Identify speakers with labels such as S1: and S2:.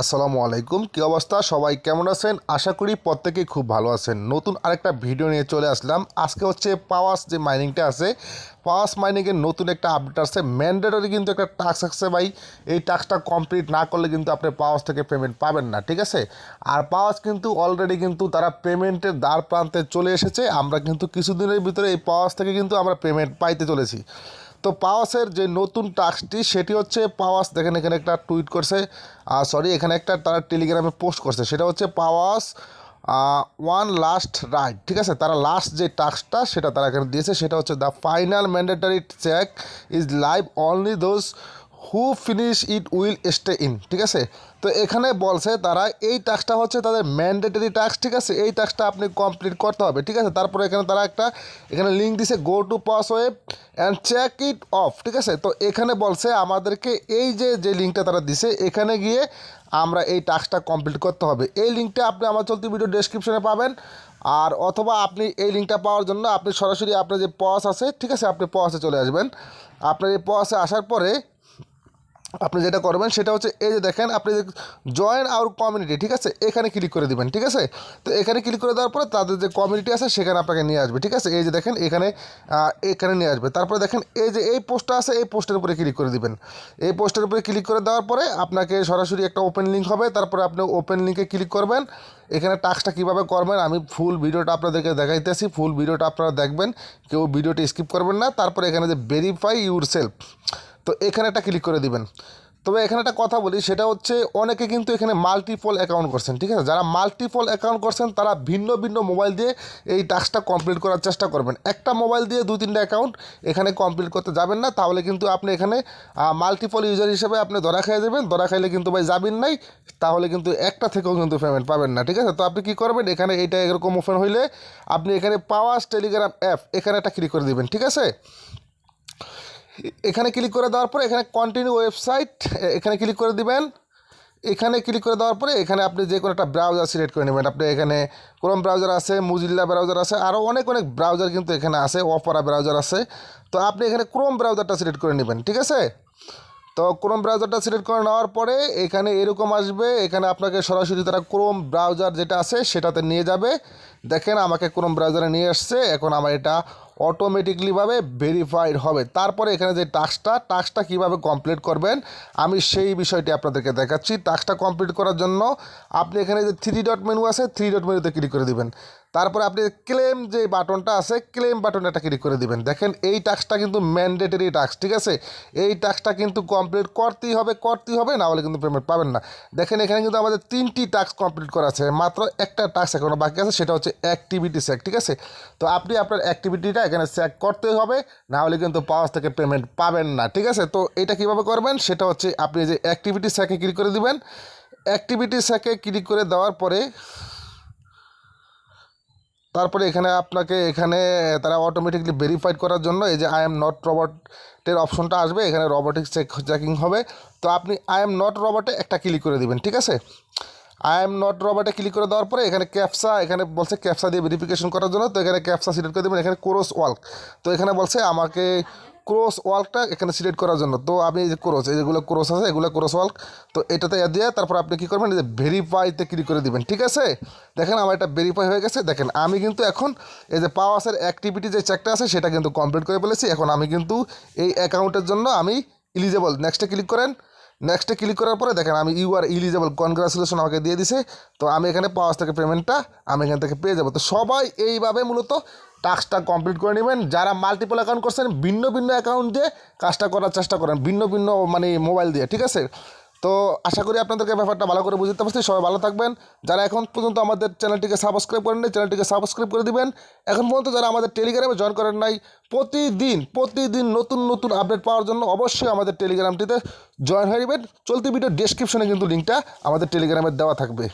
S1: আসসালামু আলাইকুম। কী অবস্থা? সবাই কেমন আছেন? আশা করি প্রত্যেকেই খুব ভালো আছেন। নতুন আরেকটা ভিডিও নিয়ে চলে আসলাম। আজকে হচ্ছে পাওয়াস যে মাইনিংটা আছে, পাওয়াস মাইনিংয়ের নতুন একটা আপডেট আসছে। ম্যান্ডেটরি কিন্তু একটা টাস্ক আসছে ভাই। এই টাস্কটা কমপ্লিট না করলে কিন্তু আপনি পাওয়াস থেকে পেমেন্ট পাবেন না, ঠিক আছে? আর পাওয়াস কিন্তু অলরেডি কিন্তু তারা পেমেন্টের দ্বার প্রান্তে চলে এসেছে। আমরা কিন্তু কিছুদিনের ভিতরে এই পাওয়াস থেকে কিন্তু আমরা পেমেন্ট পাইতে চলেছি। তো পাওয়াসের যে নতুন টাস্কটি, সেটি হচ্ছে পাওয়াস দেখেন, এখানে একটা টুইট করছে। সরি এখানে একটা তারা টেলিগ্রামে পোস্ট করছে। সেটা হচ্ছে পাওয়াস ওয়ান লাস্ট রাইড ঠিক আছে? তারা লাস্ট যে টাস্কটা, সেটা তারা এখানে দিয়েছে। সেটা হচ্ছে the final mandatory check is live only those who finish it will stay in ঠিক আছে? তো এখানে বলছে তারা এই টাস্কটা হচ্ছে তাদের ম্যান্ডেটরি টাস্ক ঠিক আছে? এই টাস্কটা আপনি কমপ্লিট করতে হবে, ঠিক আছে? তারপরে এখানে তারা একটা, এখানে লিঙ্ক দিছে go to pass web and check it off ঠিক আছে? তো এখানে বলছে আমাদেরকে এই যে যে লিঙ্কটা তারা দিছে, এখানে গিয়ে আমরা এই টাস্কটা কমপ্লিট করতে হবে। এই লিঙ্কটা আপনি আমার চলতি ভিডিও ডেসক্রিপশনে পাবেন। আর অথবা আপনি এই লিঙ্কটা পাওয়ার জন্য আপনি সরাসরি আপনার যে পস আছে, ঠিক আছে? আপনি পসে চলে আসবেন। আপনার এই পসে আসার পরে আপনি যেটা করবেন সেটা হচ্ছে এই যে দেখেন, আপনি যে জয়েন আওয়ার কমিউনিটি ঠিক আছে? এখানে ক্লিক করে দিবেন, ঠিক আছে? তো এখানে ক্লিক করে দেওয়ার পরে তাদের যে কমিউনিটি আছে সেখানে আপনাকে নিয়ে আসবে, ঠিক আছে? এই যে দেখেন, এখানে এখানে নিয়ে আসবে। তারপরে দেখেন, এই যে এই পোস্টটা আছে, এই পোস্টের উপরে ক্লিক করে দিবেন। এই পোস্টের উপরে ক্লিক করে দেওয়ার পরে আপনাকে সরাসরি একটা ওপেন লিঙ্ক হবে। তারপরে আপনি ওপেন লিঙ্কে ক্লিক করবেন। এখানে টাস্কটা কীভাবে করবেন, আমি ফুল ভিডিওটা আপনাদেরকে দেখাইতেছি। ফুল ভিডিওটা আপনারা দেখবেন, কেউ ভিডিওটা স্কিপ করবেন না। তারপরে এখানে যে ভেরিফাই ইউর সেলফ তো এখানে একটা ক্লিক করে দিবেন। তবে এখানে একটা কথা বলি, সেটা হচ্ছে অনেকে কিন্তু এখানে মাল্টিপল অ্যাকাউন্ট করছেন, ঠিক আছে? যারা মাল্টিপল অ্যাকাউন্ট করছেন, তারা ভিন্ন ভিন্ন মোবাইল দিয়ে এই টাস্কটা কমপ্লিট করার চেষ্টা করবেন। একটা মোবাইল দিয়ে দুই তিনটা অ্যাকাউন্ট এখানে কমপ্লিট করতে যাবেন না, তাহলে কিন্তু আপনি এখানে মাল্টিপল ইউজার হিসেবে আপনি ধরা খেয়ে যাবেন ধরা খাইলে কিন্তু ভাই যাবেন নাই, তাহলে কিন্তু একটা থেকেও কিন্তু পেমেন্ট পাবেন না, ঠিক আছে? তো আপনি কী করবেন, এখানে এইটা এরকম ওপেন হইলে আপনি এখানে পাওয়াস টেলিগ্রাম অ্যাপ এখানে একটা ক্লিক করে দিবেন, ঠিক আছে? এখানে ক্লিক করে দেওয়ার পরে এখানে কন্টিনিউ ওয়েবসাইট এখানে ক্লিক করে দিবেন। এখানে ক্লিক করে দেওয়ার পরে এখানে আপনি যে কোনো একটা ব্রাউজার সিলেক্ট করে নেবেন। আপনি এখানে ক্রোম ব্রাউজার আছে মুজিল্লা ব্রাউজার আছে আরও অনেক অনেক ব্রাউজার কিন্তু এখানে আছে অপরা ব্রাউজার আছে। তো আপনি এখানে ক্রোম ব্রাউজারটা সিলেক্ট করে নেবেন, ঠিক আছে? তো ক্রোম ব্রাউজারটা সিলেক্ট করে নেওয়ার পরে এখানে এরকম আসবে, এখানে আপনাকে সরাসরি তারা ক্রোম ব্রাউজার যেটা আছে সেটাতে নিয়ে যাবে। দেখেন আমাকে ক্রোম ব্রাউজারে নিয়ে আসছে, এখন আমার এটা অটোমেটিকলিভাবে ভেরিফাইড হবে। তারপরে এখানে যে টাস্কটা টাস্কটা কীভাবে কমপ্লিট করবেন, আমি সেই বিষয়টি আপনাদেরকে দেখাচ্ছি। টাস্কটা কমপ্লিট করার জন্য আপনি এখানে যে থ্রি ডট মেনু আছে থ্রি ডট মেনুতে ক্লিক করে দিবেন। তারপরে আপনি ক্লেম যে বাটনটা আছে ক্লেম বাটনে একটা ক্লিক করে দিবেন। দেখেন, এই টাস্কটা কিন্তু ম্যান্ডেটরি টাস্ক ঠিক আছে? এই টাস্কটা কিন্তু কমপ্লিট করতেই হবে করতেই হবে, না হলে কিন্তু পেমেন্ট পাবেন না। দেখেন, এখানে কিন্তু আমাদের তিনটি টাস্ক কমপ্লিট করা আছে, মাত্র একটা টাস্ক এখনও বাকি আছে, সেটা হচ্ছে অ্যাক্টিভিটি চেক ঠিক আছে? তো আপনি আপনার অ্যাক্টিভিটিটা এখানে চেক করতেই হবে, না হলে কিন্তু পাওয়ার থেকে পেমেন্ট পাবেন না, ঠিক আছে? তো এটা কীভাবে করবেন? সেটা হচ্ছে আপনি যে অ্যাক্টিভিটি চেকে ক্লিক করে দিবেন। অ্যাক্টিভিটি চেকে ক্লিক করে দেওয়ার পরে তারপরে এখানে আপনাকে এখানে তারা অটোমেটিকলি ভেরিফাইড করার জন্য এই যে আই এম নট রবটের অপশনটা আসবে, এখানে রবটিক চেক চেকিং হবে। তো আপনি আই এম নট রবটে একটা ক্লিক করে দেবেন, ঠিক আছে? আই এম নট রবটে ক্লিক করে দেওয়ার পরে এখানে ক্যাপসা এখানে বলছে ক্যাপসা দিয়ে ভেরিফিকেশন করার জন্য। তো এখানে ক্যাপসা সিলেক্ট করে দেবেন, এখানে ক্রোস ওয়ার্ক তো এখানে বলছে আমাকে ক্রস ওয়ার্কটা এখানে সিলেক্ট করার জন্য। তো আপনি যে ক্রস, এই যেগুলো ক্রস আছে, এগুলো ক্রস ওয়ার্ক তো এটাতে দিয়ে তারপর আপনি কী করবেন যে ভেরিফাইতে ক্লিক করে দিবেন, ঠিক আছে? দেখেন আমার এটা ভেরিফাই হয়ে গেছে। দেখেন, আমি কিন্তু এখন এই যে পাওয়াসের অ্যাক্টিভিটি যে চেকটা আছে, সেটা কিন্তু কমপ্লিট করে ফেলেছি। এখন আমি কিন্তু এই অ্যাকাউন্টের জন্য আমি ইলিজেবল নেক্সটে ক্লিক করেন নেক্সটে ক্লিক করার পরে দেখেন আমি ইউ আর ইলিজেবল কনগ্রাচুলেশন আমাকে দিয়ে দিছে। তো আমি এখানে পাওয়ার থেকে পেমেন্টটা আমি এখান থেকে পেয়ে যাব। তো সবাই এইভাবে মূলত টাস্কটা কমপ্লিট করে নেবেন। যারা মাল্টিপল অ্যাকাউন্ট করছেন, ভিন্ন ভিন্ন অ্যাকাউন্ট দিয়ে কাজটা করার চেষ্টা করেন, ভিন্ন ভিন্ন মানে মোবাইল দিয়ে, ঠিক আছে? তো আশা করি আপনাদেরকে ব্যাপারটা ভালো করে বুঝতে পারছি। সবাই ভালো থাকবেন। যারা এখন পর্যন্ত আমাদের চ্যানেলটিকে সাবস্ক্রাইব করেন নাই, চ্যানেলটিকে সাবস্ক্রাইব করে দিবেন। এখন পর্যন্ত যারা আমাদের টেলিগ্রামে জয়েন করেন নাই, প্রতিদিন প্রতিদিন নতুন নতুন আপডেট পাওয়ার জন্য অবশ্যই আমাদের টেলিগ্রামটিতে জয়েন হয়ে নেবেন। চলতি ভিডিও ডেসক্রিপশনে কিন্তু লিঙ্কটা আমাদের টেলিগ্রামে দেওয়া থাকবে।